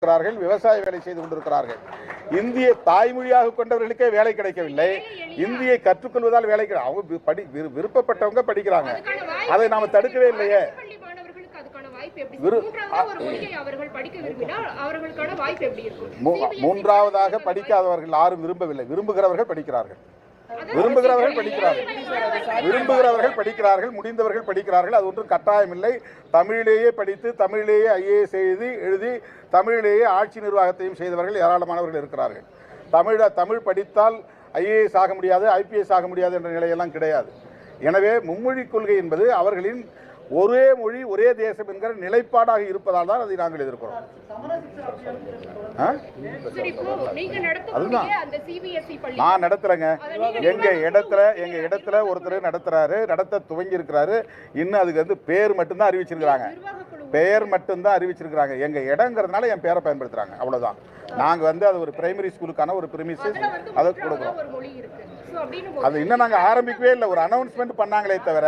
இருக்கிறார்கள் விவசாய வேலை செய்து கொண்டிருக்கிறார்கள். இந்திய தாய்மொழியாக கொண்டவர்களுக்கே வேலை கிடைக்கவில்லை. இந்தியை கற்றுக்கொள்வதால் வேலை அவங்க படி விரு- விருப்பப்பட்டவங்க படிக்கிறாங்க. அதை நாம தடுக்கவே இல்லையே. மூன்றாவதாக படிக்காதவர்கள் யாரும் விரும்பவில்லை. விரும்புகிறவர்கள் படிக்கிறார்கள். விரும்புகிறவர்கள் படிக்கிறார்கள். விரும்புகிறவர்கள் படிக்கிறார்கள் முடிந்தவர்கள் படிக்கிறார்கள் அது ஒன்றும் கட்டாயம் இல்லை தமிழிலேயே படித்து தமிழிலேயே ஐஏஎஸ் எழுதி எழுதி தமிழிலேயே ஆட்சி நிர்வாகத்தையும் செய்தவர்கள் ஏராளமானவர்கள் இருக்கிறார்கள். தமிழ தமிழ் படித்தால் ஐஏஎஸ் ஆக முடியாது ஐபிஎஸ் ஆக முடியாது என்ற நிலையெல்லாம் கிடையாது. எனவே மும்மொழி கொள்கை என்பது அவர்களின் ஒரே மொழி ஒரே தேசம் என்கிற நிலைப்பாடாக இருப்பதால் தான் அதை நாங்கள் எதிர்க்கிறோம். அதுதான். நான் நடத்துறேங்க. எங்க இடத்துல எங்க இடத்துல ஒருத்தர் நடத்துறாரு நடத்த துவங்கி இருக்கிறாரு இன்னும் அதுக்கு வந்து பேர் மட்டும்தான் அறிவிச்சிருக்கிறாங்க. பெயர் மட்டும்தான் அறிவிச்சிருக்கிறாங்க. எங்க இடங்கிறதுனால என் பேரை பயன்படுத்துறாங்க. அவ்வளவுதான். நாங்க வந்து அது ஒரு பிரைமரி ஸ்கூலுக்கான ஒரு பிரிமிசஸ் அதை கொடுக்குறோம். அது இன்னும் நாங்க ஆரம்பிக்கவே இல்லை. ஒரு அனௌன்ஸ்மெண்ட் பண்ணாங்களே தவிர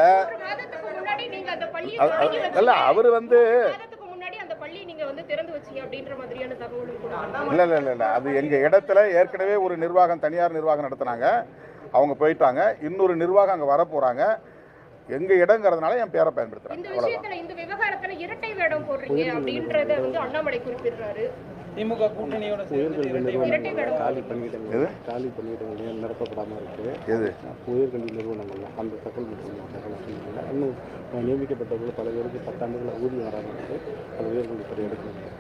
இல்ல. அவர் வந்து ஒரு மாதத்துக்கு முன்னாடி அந்த பள்ளி நீங்க வந்து திறந்து வச்சீங்க அப்படின்ற மாதிரியான தகவலும் கூட இருக்கு. இல்ல இல்ல இல்ல இல்ல. அது எங்க இடத்துல ஏற்கனவே ஒரு நிர்வாகம் தனியார் நிர்வாகம் நடத்துனாங்க. அவங்க போயிட்டாங்க. இன்னொரு நிர்வாகம் அங்க வர போறாங்க. எங்க இடங்கிறதுனால என் பேரை பயன்படுத்துறாங்க. இந்த விஷயத்துல இந்த விவகாரத்துல இரட்டை வேடம் போடுறீங்க அப்படின்றத வந்து அண்ணாமலை குறிப்பிடுறாரு. திமுக கூட்டணியோட சேர்ந்து இரட்டை இரட்டை வேடம் காலி பணியிடங்கள் எது? காலி ஏன் நிரப்பப்படாமல் இருக்கு. எது? உயர்கல்வி நிறுவனங்கள்ல அந்த தகவல் தகவல் இன்னும் நியமிக்கப்பட்டவர்கள் பல பேருக்கு பத்தாண்டுகள் ஊதியம் வராமல் இருக்கு. அது உயர்கல்வித்துறை எடுக்கணும்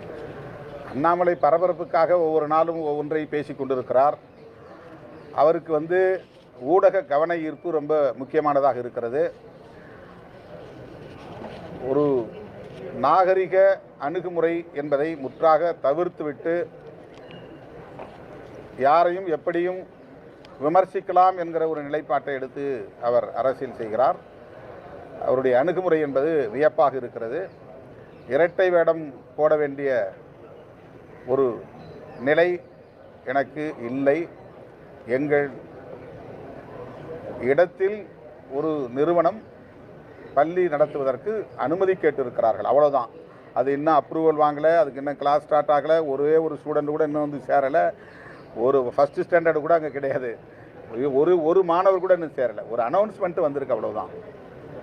அண்ணாமலை பரபரப்புக்காக ஒவ்வொரு நாளும் ஒவ்வொன்றை பேசி கொண்டிருக்கிறார். அவருக்கு வந்து ஊடக கவன ஈர்ப்பு ரொம்ப முக்கியமானதாக இருக்கிறது. ஒரு நாகரிக அணுகுமுறை என்பதை முற்றாக தவிர்த்துவிட்டு யாரையும் எப்படியும் விமர்சிக்கலாம் என்கிற ஒரு நிலைப்பாட்டை எடுத்து அவர் அரசியல் செய்கிறார். அவருடைய அணுகுமுறை என்பது வியப்பாக இருக்கிறது. இரட்டை வேடம் போட வேண்டிய ஒரு நிலை எனக்கு இல்லை. எங்கள் இடத்தில் ஒரு நிறுவனம் பள்ளி நடத்துவதற்கு அனுமதி கேட்டிருக்கிறார்கள். அவ்வளோதான் அது இன்னும் அப்ரூவல் வாங்கலை அதுக்கு இன்னும் கிளாஸ் ஸ்டார்ட் ஆகலை ஒரே ஒரு ஸ்டூடெண்ட் கூட இன்னும் வந்து சேரலை. ஒரு ஃபஸ்ட்டு ஸ்டாண்டர்டு கூட அங்கே கிடையாது. ஒரு ஒரு மாணவர் கூட இன்னும் சேரலை. ஒரு அனௌன்ஸ்மெண்ட் வந்திருக்கு அவ்வளோதான்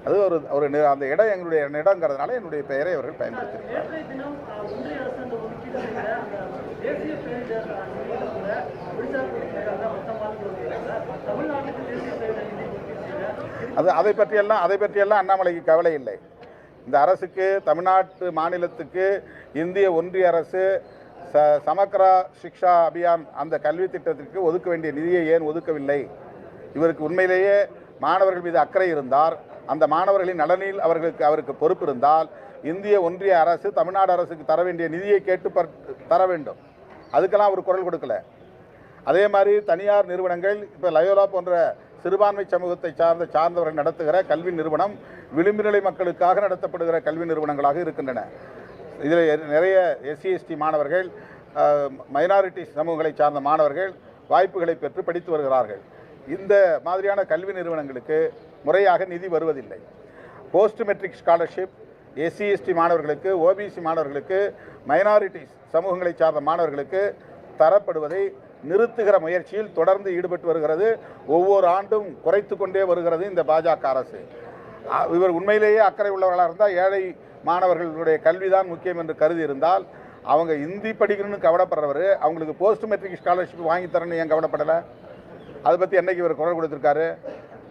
அது ஒரு ஒரு அந்த இடம் எங்களுடைய இடங்கிறதுனால என்னுடைய பெயரை அவர்கள் பயன்படுத்தியிருக்கிறார் அது அதை பற்றியெல்லாம் அதை பற்றியெல்லாம் அண்ணாமலைக்கு கவலை இல்லை. இந்த அரசுக்கு தமிழ்நாட்டு மாநிலத்துக்கு இந்திய ஒன்றிய அரசு ச சமக்ரா சிக்ஷா அபியான் அந்த கல்வி திட்டத்திற்கு ஒதுக்க வேண்டிய நிதியை ஏன் ஒதுக்கவில்லை? இவருக்கு உண்மையிலேயே மாணவர்கள் மீது அக்கறை இருந்தார் அந்த மாணவர்களின் நலனில் அவர்களுக்கு அவருக்கு பொறுப்பு இருந்தால் இந்திய ஒன்றிய அரசு தமிழ்நாடு அரசுக்கு தர வேண்டிய நிதியை கேட்டு தர வேண்டும். அதுக்கெல்லாம் அவர் குரல் கொடுக்கல. அதே மாதிரி தனியார் நிறுவனங்கள் இப்போ லயோலா போன்ற சிறுபான்மை சமூகத்தை சார்ந்த சார்ந்தவர்கள் நடத்துகிற கல்வி நிறுவனம் விளிம்புநிலை மக்களுக்காக நடத்தப்படுகிற கல்வி நிறுவனங்களாக இருக்கின்றன. இதில் நிறைய எஸ்சி எஸ்டி மாணவர்கள் மைனாரிட்டி சமூகங்களை சார்ந்த மாணவர்கள் வாய்ப்புகளை பெற்று படித்து வருகிறார்கள். இந்த மாதிரியான கல்வி நிறுவனங்களுக்கு முறையாக நிதி வருவதில்லை. Post matric scholarship SC ST மாணவர்களுக்கு ஓபிசி மாணவர்களுக்கு மைனாரிட்டிஸ் சமூகங்களை சார்ந்த மாணவர்களுக்கு தரப்படுவதை நிறுத்துகிற முயற்சியில் தொடர்ந்து ஈடுபட்டு வருகிறது. ஒவ்வொரு ஆண்டும் குறைத்து கொண்டே வருகிறது இந்த பாஜக அரசு. இவர் உண்மையிலேயே அக்கறை உள்ளவர்களாக இருந்தால் ஏழை மாணவர்களுடைய கல்விதான் முக்கியம் என்று கருதி இருந்தால் அவங்க இந்தி படிக்கணும்னு கவலைப்படுறவர் அவங்களுக்கு போஸ்ட் மெட்ரிக் ஸ்காலர்ஷிப் வாங்கி தரணும்னு ஏன் கவலைப்படலை? அதை பற்றி என்றைக்கு இவர் குரல் கொடுத்துருக்காரு?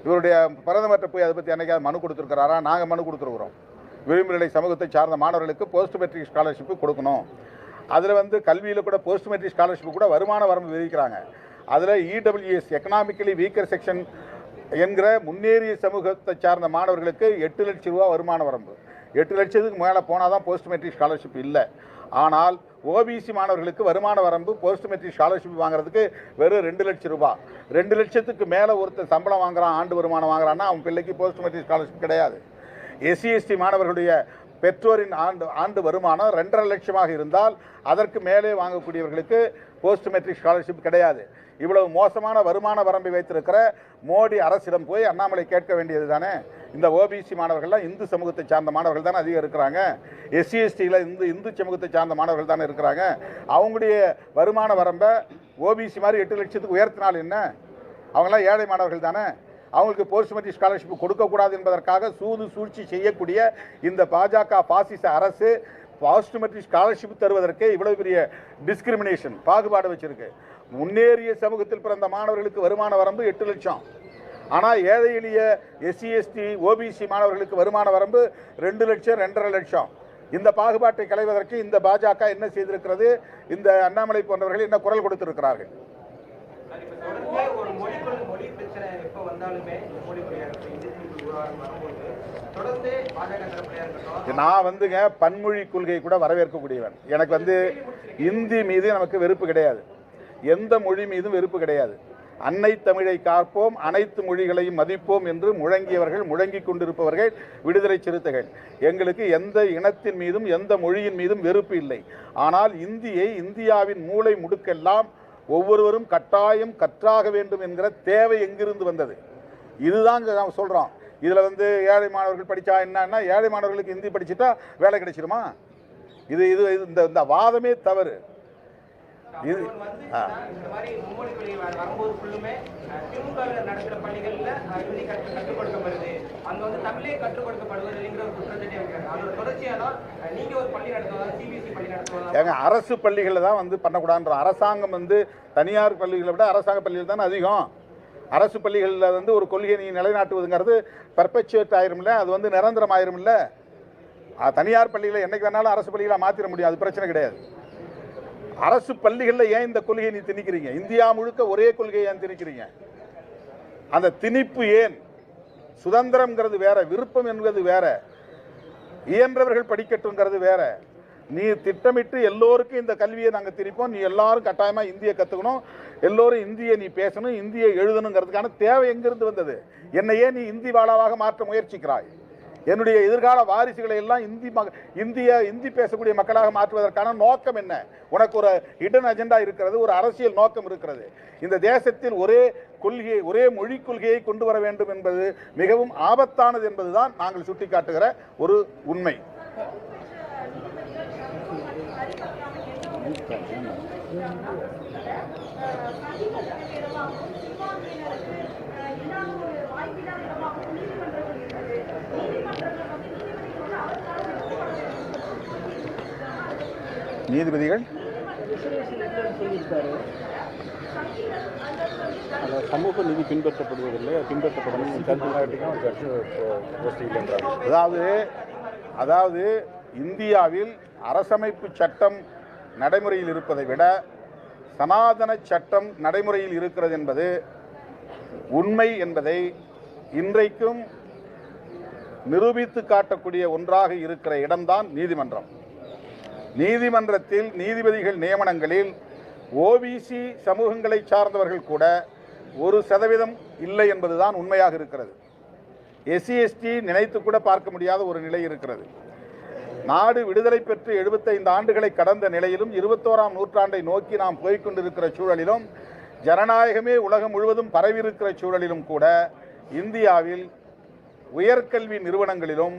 இவருடைய பிரதமர்கிட்ட போய் அதை பற்றி என்னைக்காவது மனு கொடுத்துருக்கிறாரா? நாங்கள் மனு கொடுத்துருக்குறோம். விளிம்பு நிலை சமூகத்தை சார்ந்த மாணவர்களுக்கு போஸ்ட் மெட்ரிக் ஸ்காலர்ஷிப்பு கொடுக்கணும். அதில் வந்து கல்வியில் கூட போஸ்ட் மெட்ரிக் ஸ்காலர்ஷிப் கூட வருமான வரம்பு விதிக்கிறாங்க. அதில் இடபிள்யூஎஸ் எக்கனாமிக்கலி வீக்கர் செக்ஷன் என்கிற முன்னேறிய சமூகத்தை சார்ந்த மாணவர்களுக்கு எட்டு லட்சம் ரூபா வருமான வரம்பு. எட்டு லட்சத்துக்கு மேலே போனால் தான் போஸ்ட் மெட்ரிக் ஸ்காலர்ஷிப் இல்லை ஆனால் ஓபிசி மாணவர்களுக்கு வருமான வரம்பு போஸ்ட் மெட்ரிக் ஸ்காலர்ஷிப் வாங்குறதுக்கு வெறும் ரெண்டு லட்சம் ரூபாய் ரெண்டு லட்சத்துக்கு மேலே ஒருத்தர் சம்பளம் வாங்குறான் ஆண்டு வருமானம் வாங்குறான்னா அவன் பிள்ளைக்கு போஸ்ட் மெட்ரிக் ஸ்காலர்ஷிப் கிடையாது எஸ்சி எஸ்டி மாணவர்களுடைய பெற்றோரின் ஆண்டு ஆண்டு வருமானம் ரெண்டரை லட்சமாக இருந்தால் அதற்கு மேலே வாங்கக்கூடியவர்களுக்கு போஸ்ட் மெட்ரிக் ஸ்காலர்ஷிப் கிடையாது. இவ்வளவு மோசமான வருமான வரம்பை வைத்திருக்கிற மோடி அரசிடம் போய் அண்ணாமலை கேட்க வேண்டியது தானே? இந்த ஓபிசி மாணவர்கள்லாம் இந்து சமூகத்தை சார்ந்த மாணவர்கள் தானே அதிகம் இருக்கிறாங்க. எஸ்சி எஸ்டியில் இந்து இந்து சமூகத்தை சார்ந்த மாணவர்கள் தானே இருக்கிறாங்க. அவங்களுடைய வருமான வரம்பை ஓபிசி மாதிரி எட்டு லட்சத்துக்கு உயர்த்தினால் என்ன? அவங்களாம் ஏழை மாணவர்கள் தானே? அவங்களுக்கு போஸ்ட்மெட்ரி ஸ்காலர்ஷிப் கொடுக்கக்கூடாது என்பதற்காக சூது சூழ்ச்சி செய்யக்கூடிய இந்த பாஜக பாசிச அரசு பாஸ்ட்மெட்ரி ஸ்காலர்ஷிப் தருவதற்கே இவ்வளவு பெரிய டிஸ்கிரிமினேஷன் பாகுபாடு வச்சிருக்கு. முன்னேறிய சமூகத்தில் பிறந்த மாணவர்களுக்கு வருமான வரம்பு எட்டு லட்சம். ஆனால் ஏழை எளிய எஸ்சி எஸ்டி ஓபிசி மாணவர்களுக்கு வருமான வரம்பு ரெண்டு லட்சம் ரெண்டரை லட்சம். இந்த பாகுபாட்டை களைவதற்கு இந்த பாஜக என்ன செய்திருக்கிறது? இந்த அண்ணாமலை போன்றவர்கள் என்ன குரல் கொடுத்திருக்கிறார்கள்? நான் வந்துங்க பன்மொழி கொள்கை கூட வரவேற்கக்கூடியவன். எனக்கு வந்து இந்தி மீது நமக்கு வெறுப்பு கிடையாது. எந்த மொழி மீதும் வெறுப்பு கிடையாது. அன்னை தமிழை காப்போம் அனைத்து மொழிகளையும் மதிப்போம் என்று முழங்கியவர்கள் முழங்கிக் கொண்டிருப்பவர்கள் விடுதலை சிறுத்தைகள். எங்களுக்கு எந்த இனத்தின் மீதும் எந்த மொழியின் மீதும் வெறுப்பு இல்லை. ஆனால் இந்தியை இந்தியாவின் மூளை முடுக்கெல்லாம் ஒவ்வொருவரும் கட்டாயம் கற்றாக வேண்டும் என்கிற தேவை எங்கிருந்து வந்தது? இதுதான் நாம் சொல்கிறோம் இதில் வந்து ஏழை மாணவர்கள் படித்தா என்னன்னா ஏழை மாணவர்களுக்கு ஹிந்தி படிச்சுட்டா வேலை கிடைச்சிருமா? இது இது இது- இந்த இந்த வாதமே தவறு. இது நடத்துவதா ஏங்க அரசு பள்ளிகளில் தான் வந்து பண்ணக்கூடாதுன்ற அரசாங்கம் வந்து தனியார் பள்ளிகளை விட அரசாங்க பள்ளிகள் தானே அதிகம். அரசு பள்ளிகளில் வந்து ஒரு கொள்கையை நீ நிலைநாட்டுவதுங்கிறது பர்பச்சுவேட் ஆயிரும்ல அது வந்து நிரந்தரம் ஆயிரும்ல தனியார் பள்ளிகளை என்னைக்கு வேணாலும் அரசு பள்ளிகளை மாற்றிட முடியும் அது பிரச்சனை கிடையாது. அரசு பள்ளிகளில் ஏன் இந்த கொள்கையை நீ திணிக்கிறீங்க? இந்தியா முழுக்க ஒரே கொள்கையை ஏன் திணிக்கிறீங்க? அந்த திணிப்பு ஏன்? சுதந்திரம்ங்கிறது வேற விருப்பம் என்பது வேற இயன்றவர்கள் படிக்கட்டுங்கிறது வேற. நீ திட்டமிட்டு எல்லோருக்கும் இந்த கல்வியை நாங்கள் திணிப்போம். நீ எல்லாரும் கட்டாயமாக இந்தியை கற்றுக்கணும் எல்லோரும் இந்தியை நீ பேசணும் இந்தியை எழுதணுங்கிறதுக்கான தேவை எங்கிருந்து வந்தது? என்னையே நீ இந்தி வாழாவாக மாற்ற முயற்சிக்கிறாய். என்னுடைய எதிர்கால வாரிசுகளை எல்லாம் இந்தி மக இந்திய இந்தி பேசக்கூடிய மக்களாக மாற்றுவதற்கான நோக்கம் என்ன? உனக்கு ஒரு இடன் அஜெண்டா இருக்கிறது ஒரு அரசியல் நோக்கம் இருக்கிறது. இந்த தேசத்தில் ஒரே கொள்கையை ஒரே மொழி கொள்கையை கொண்டு வர வேண்டும் என்பது மிகவும் ஆபத்தானது என்பதுதான் நாங்கள் சுட்டிக்காட்டுகிற ஒரு உண்மை. நீதிபதிகள்? சமூக நீதி பின்பற்றப்படுவதில்லை. பின்பற்றப்படணும். அதாவது அதாவது இந்தியாவில் அரசமைப்பு சட்டம் நடைமுறையில் இருப்பதை விட சனாதன சட்டம் நடைமுறையில் இருக்கிறது என்பது உண்மை என்பதை இன்றைக்கும் நிரூபித்து காட்டக்கூடிய ஒன்றாக இருக்கிற இடம்தான் நீதிமன்றம். நீதிமன்றத்தில் நீதிபதிகள் நியமனங்களில் ஓபிசி சமூகங்களை சார்ந்தவர்கள் கூட ஒரு சதவீதம் இல்லை என்பதுதான் உண்மையாக இருக்கிறது. எஸ்சி எஸ்டி நினைத்து கூட பார்க்க முடியாத ஒரு நிலை இருக்கிறது. நாடு விடுதலை பெற்று 75 ஆண்டுகளை கடந்த நிலையிலும் இருபத்தோராம் நூற்றாண்டை நோக்கி நாம் போய்கொண்டிருக்கிற சூழலிலும் ஜனநாயகமே உலகம் முழுவதும் பரவியிருக்கிற சூழலிலும் கூட இந்தியாவில் உயர்கல்வி நிறுவனங்களிலும்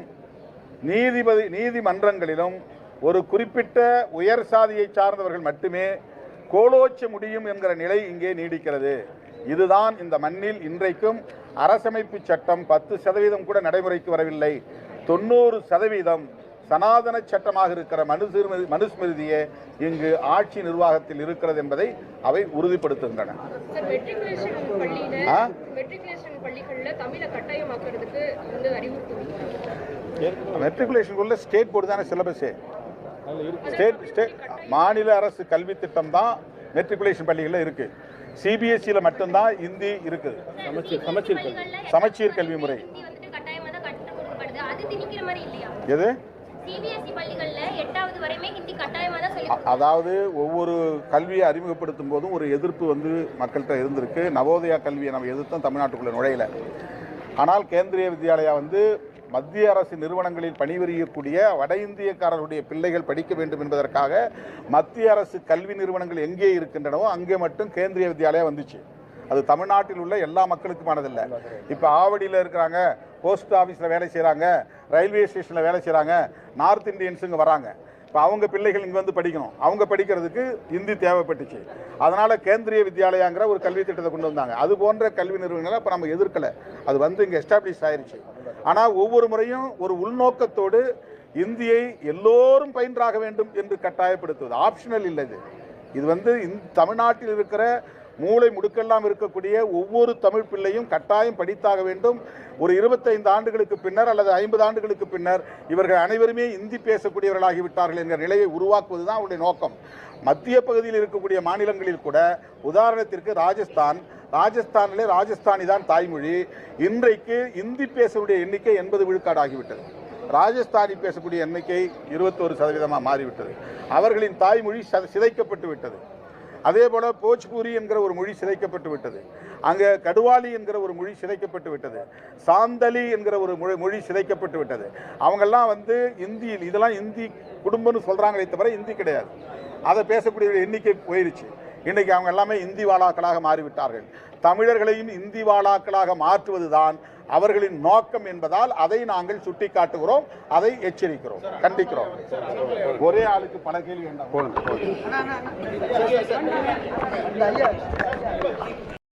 நீதிபதி நீதிமன்றங்களிலும் ஒரு குறிப்பிட்ட உயர் சாதியை சார்ந்தவர்கள் மட்டுமே கோலோச்ச முடியும் என்கிற நிலை இங்கே நீடிக்கிறது. இதுதான் இந்த மண்ணில் இன்றைக்கும் அரசமைப்பு சட்டம் பத்து சதவீதம் கூட நடைமுறைக்கு வரவில்லை. தொண்ணூறு சதவீதம் சனாதன சட்டமாக இருக்கிற மனுஸ்மிருதி மனுஸ்மிருதியே இங்கு ஆட்சி நிர்வாகத்தில் இருக்கிறது என்பதை அவை உறுதிப்படுத்துகின்றன. மெட்ரிகுலேஷனுக்குள்ள ஸ்டேட் போர்டு தானே சிலபஸே ஸ்டேட் ஸ்டேட் மாநில அரசு கல்வி திட்டம் தான் மெட்ரிகுலேஷன் பள்ளிகளில் இருக்கு. சிபிஎஸ்சியில் மட்டும்தான் இந்தி இருக்குது. சமச்சீர் சமச்சீர் கல்வி. சமச்சீர் கல்வி முறை. எது? அ- அதாவது ஒவ்வொரு கல்வியை அறிமுகப்படுத்தும் போதும் ஒரு எதிர்ப்பு வந்து மக்கள்கிட்ட இருந்திருக்கு. நவோதயா கல்வியை நம்ம எதிர்த்தும் தமிழ்நாட்டுக்குள்ளே நுழையல. ஆனால் கேந்திரிய வித்யாலயா வந்து மத்திய அரசு நிறுவனங்களில் பணிபுரியக்கூடிய வட இந்தியக்காரர்களுடைய பிள்ளைகள் படிக்க வேண்டும் என்பதற்காக மத்திய அரசு கல்வி நிறுவனங்கள் எங்கே இருக்கின்றனவோ அங்கே மட்டும் கேந்திரிய வித்யாலயா வந்துச்சு. அது தமிழ்நாட்டில் உள்ள எல்லா மக்களுக்குமானதில்லை. இப்போ ஆவடியில் இருக்கிறாங்க போஸ்ட் ஆஃபீஸில் வேலை செய்கிறாங்க ரயில்வே ஸ்டேஷனில் வேலை செய்கிறாங்க நார்த் இந்தியன்ஸுங்க வராங்க. இப்போ அவங்க பிள்ளைகள் இங்கே வந்து படிக்கணும். அவங்க படிக்கிறதுக்கு ஹிந்தி தேவைப்பட்டுச்சு. அதனால் கேந்திரிய வித்யாலயாங்கிற ஒரு கல்வி திட்டத்தை கொண்டு வந்தாங்க. அது போன்ற கல்வி நிறுவனங்களை இப்போ நம்ம எதிர்க்கலை. அது வந்து இங்கே எஸ்டாப்ளிஷ் ஆயிருச்சு. ஆனால் ஒவ்வொரு முறையும் ஒரு உள்நோக்கத்தோடு இந்தியை எல்லோரும் பயின்றாக வேண்டும் என்று கட்டாயப்படுத்துவது ஆப்ஷனல் இல்லை இது. இது வந்து இந் தமிழ்நாட்டில் இருக்கிற மூளை முடுக்கெல்லாம் இருக்கக்கூடிய ஒவ்வொரு தமிழ் பிள்ளையும் கட்டாயம் படித்தாக வேண்டும். ஒரு இருபத்தைந்து ஆண்டுகளுக்கு பின்னர் அல்லது ஐம்பது ஆண்டுகளுக்கு பின்னர் இவர்கள் அனைவருமே இந்தி பேசக்கூடியவர்களாகிவிட்டார்கள் என்கிற நிலையை உருவாக்குவது தான் அவருடைய நோக்கம். மத்திய பகுதியில் இருக்கக்கூடிய மாநிலங்களில் கூட உதாரணத்திற்கு ராஜஸ்தான். ராஜஸ்தானிலே ராஜஸ்தானி தான் தாய்மொழி. இன்றைக்கு இந்தி பேசக்கூடிய எண்ணிக்கை எண்பது விழுக்காடு ஆகிவிட்டது ராஜஸ்தானி பேசக்கூடிய எண்ணிக்கை இருபத்தோரு சதவீதமாக மாறிவிட்டது. அவர்களின் தாய்மொழி சிதைக்கப்பட்டு விட்டது அதே போல போஜ்பூரி என்கிற ஒரு மொழி சிதைக்கப்பட்டு விட்டது. அங்கே கடுவாலி என்கிற ஒரு மொழி சிதைக்கப்பட்டு விட்டது. சாந்தலி என்கிற ஒரு மொழி மொழி சிதைக்கப்பட்டு விட்டது. அவங்கெல்லாம் வந்து இந்தியில் இதெல்லாம் இந்தி குடும்பம்னு சொல்கிறாங்களே தவிர இந்தி கிடையாது. அதை பேசக்கூடிய எண்ணிக்கை போயிருச்சு. இன்றைக்கி அவங்க எல்லாமே இந்தி வாழாக்களாக மாறிவிட்டார்கள். தமிழர்களையும் இந்தி வாழாக்களாக மாற்றுவதுதான் அவர்களின் நோக்கம் என்பதால் அதை நாங்கள் சுட்டிக்காட்டுகிறோம் அதை எச்சரிக்கிறோம் கண்டிக்கிறோம். ஒரே ஆளுக்கு பல கேள்வி போதும்